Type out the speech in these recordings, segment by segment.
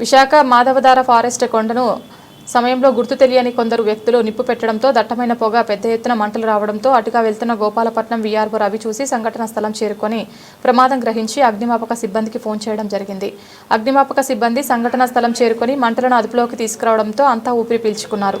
Visakha Madhavadhara forest కొండను సమయంలో గుర్తు తెలియని కొందరు వ్యక్తులు నిప్పు పెట్టడంతో దట్టమైన పొగ పెద్ద ఎత్తున మంటలు రావడంతో అటుగా వెళ్తున్న గోపాలపట్నం వీఆర్ఓ రవి చూసి సంఘటన స్థలం చేరుకొని ప్రమాదం గ్రహించి అగ్నిమాపక సిబ్బందికి ఫోన్ చేయడం జరిగింది. అగ్నిమాపక సిబ్బంది సంఘటన స్థలం చేరుకొని మంటలను అదుపులోకి తీసుకురావడంతో అంతా ఊపిరి పీల్చుకున్నారు.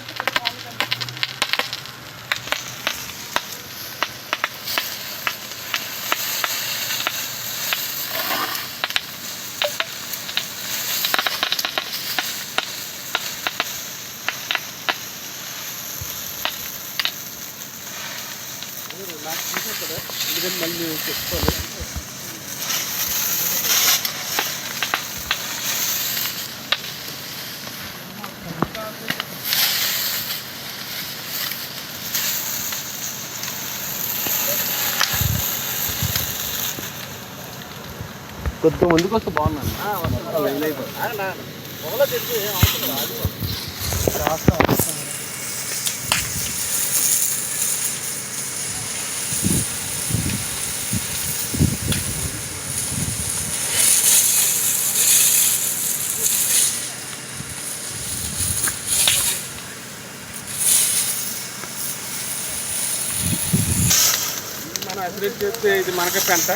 నాకు చూసే కదా ఎందుకంటే మళ్ళీ నేను చెప్తాను కొద్దిగా ముందుకు వస్తే బాగున్నాను మనం అసలు చేస్తే ఇది మనకే పెంట.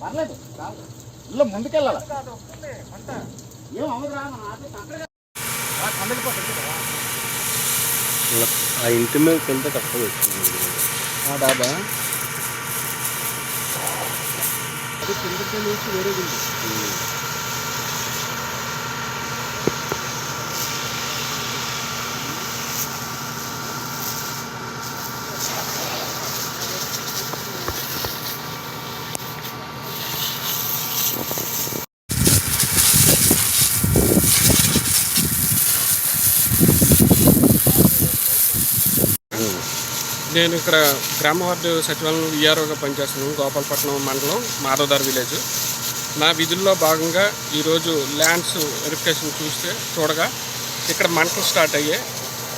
పర్లేదు ఇల్లు ముందుకెళ్ళాలి? ఏం ఆ ఇంటి మీదకి వెళ్తే తక్కువ వచ్చింది డాబా? అది కిందకి నుంచి వేరే ఉంది నేను ఇక్కడ గ్రామ వార్డు సచివాలయం విఆర్ఓగా పనిచేస్తున్నాను గోపాలపట్నం మండలం మాధవదార్ విలేజ్. నా విధుల్లో భాగంగా ఈరోజు ల్యాండ్స్ వెరిఫికేషన్ చూస్తే చూడగా ఇక్కడ మంటలు స్టార్ట్ అయ్యాయి.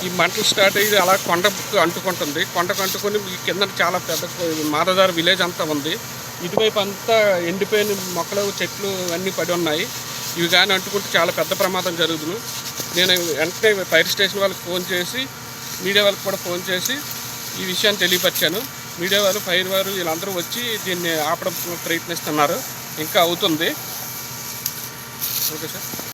ఈ మంటలు స్టార్ట్ అయ్యి అలా కొండకు అంటుకుంటుంది. కొండకు అంటుకొని ఈ కింద చాలా పెద్ద మాధవదార్ విలేజ్ అంతా ఉంది. ఇటువైపు అంతా ఎండిపోయిన మొక్కలు చెట్లు అన్నీ పడి ఉన్నాయి. ఇవి కానీ అంటుకుంటే చాలా పెద్ద ప్రమాదం జరుగుతుంది. నేను వెంటనే ఫైర్ స్టేషన్ వాళ్ళకి ఫోన్ చేసి మీడియా వాళ్ళకి కూడా ఫోన్ చేసి ఈ విషయాన్ని తెలియపరిచాను. మీడియా వారు ఫైర్ వారు వీళ్ళందరూ వచ్చి దీన్ని ఆపడం ప్రయత్నిస్తున్నారు. ఇంకా అవుతుంది. Okay sir.